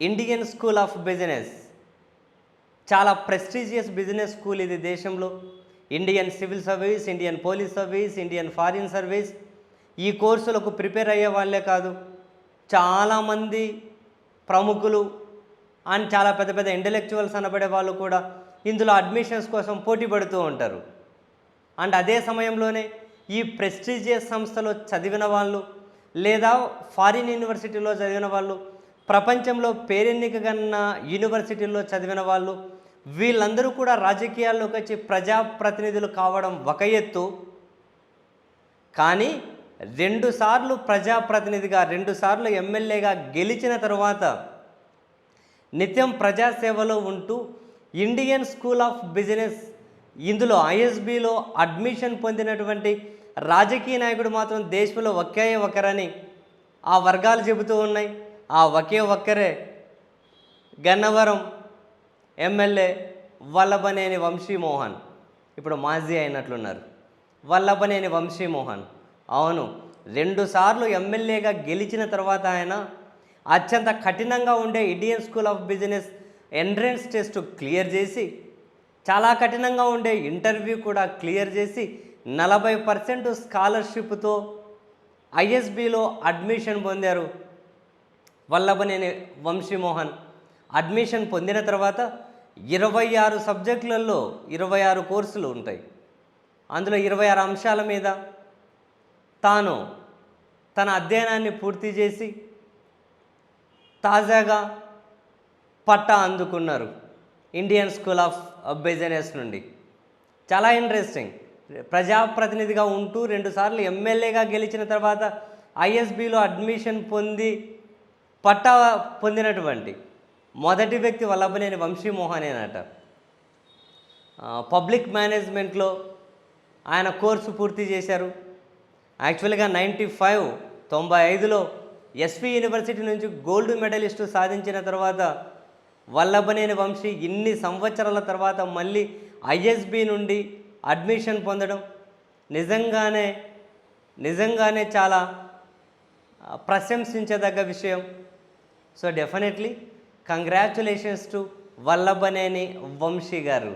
Indian school of business చాలా prestigious business school ఇది దేశంలో. Indian civil service Indian police service Indian foreign service ఈ కోర్సులకు prepare అయ్యే వాళ్ళే కాదు. చాలామంది ప్రముఖులు అండ్ చాలా పెద్ద పెద్ద ఇంటలెక్చువల్స్ అనబడే వాళ్ళు కూడా ఇందులో అడ్మిషన్స్ కోసం పోటీ పడుతూ ఉంటారు. అండ్ అదే సమయంలోనే ఈ ప్రెస్టీజియస్ సంస్థలో చదివిన వాళ్ళు లేదా ఫారిన్ యూనివర్సిటీలో చదివిన వాళ్ళు ప్రపంచంలో పేరెన్నిక కన్నా యూనివర్సిటీల్లో చదివిన వాళ్ళు వీళ్ళందరూ కూడా రాజకీయాల్లోకి వచ్చి ప్రజాప్రతినిధులు కావడం ఒక ఎత్తు. కానీ రెండుసార్లు ప్రజాప్రతినిధిగా రెండుసార్లు ఎమ్మెల్యేగా గెలిచిన తరువాత నిత్యం ప్రజాసేవలో ఉంటూ ఇండియన్ స్కూల్ ఆఫ్ బిజినెస్ ఇందులో ఐఎస్బిలో అడ్మిషన్ పొందినటువంటి రాజకీయ నాయకుడు మాత్రం దేశంలో ఒకే ఒకరని ఆ వర్గాలు చెబుతూ ఉన్నాయి. ఆ ఒకే ఒక్కరే గన్నవరం ఎమ్మెల్యే వల్లభనేని వంశీమోహన్. ఇప్పుడు మాజీ అయినట్లున్నారు. వల్లభనేని వంశీమోహన్. అవును రెండుసార్లు ఎమ్మెల్యేగా గెలిచిన తర్వాత ఆయన అత్యంత కఠినంగా ఉండే Indian school of business entrance test clear చేసి చాలా కఠినంగా ఉండే ఇంటర్వ్యూ కూడా క్లియర్ చేసి నలభై పర్సెంట్ స్కాలర్షిప్తో ఐఎస్బిలో అడ్మిషన్ పొందారు. వల్లభనేని వంశీమోహన్. అడ్మిషన్ పొందిన తర్వాత ఇరవై ఆరు సబ్జెక్టులలో ఇరవై ఆరు కోర్సులు ఉంటాయి. అందులో ఇరవై ఆరు అంశాల మీద తాను తన అధ్యయనాన్ని పూర్తి చేసి తాజాగా పట్టా అందుకున్నారు ఇండియన్ స్కూల్ ఆఫ్ బిజినెస్ నుండి. చాలా ఇంట్రెస్టింగ్. ప్రజాప్రతినిధిగా ఉంటూ రెండుసార్లు ఎమ్మెల్యేగా గెలిచిన తర్వాత ఐఎస్బిలో అడ్మిషన్ పొంది పట్టా పొందినటువంటి మొదటి వ్యక్తి వల్లభనేని వంశీమోహనేనట. ఆ, పబ్లిక్ మేనేజ్మెంట్లో ఆయన కోర్సు పూర్తి చేశారు. యాక్చువల్గా నైంటీ ఫైవ్ తొంభై ఐదులో ఎస్వి యూనివర్సిటీ నుంచి గోల్డ్ మెడలిస్టు సాధించిన తర్వాత వల్లభనేని వంశీ ఇన్ని సంవత్సరాల తర్వాత మళ్ళీ ఐఎస్బి నుండి అడ్మిషన్ పొందడం నిజంగానే నిజంగానే చాలా ప్రశంసించదగ్గ విషయం. So definitely congratulations to Vallabhaneni Vamsi గారు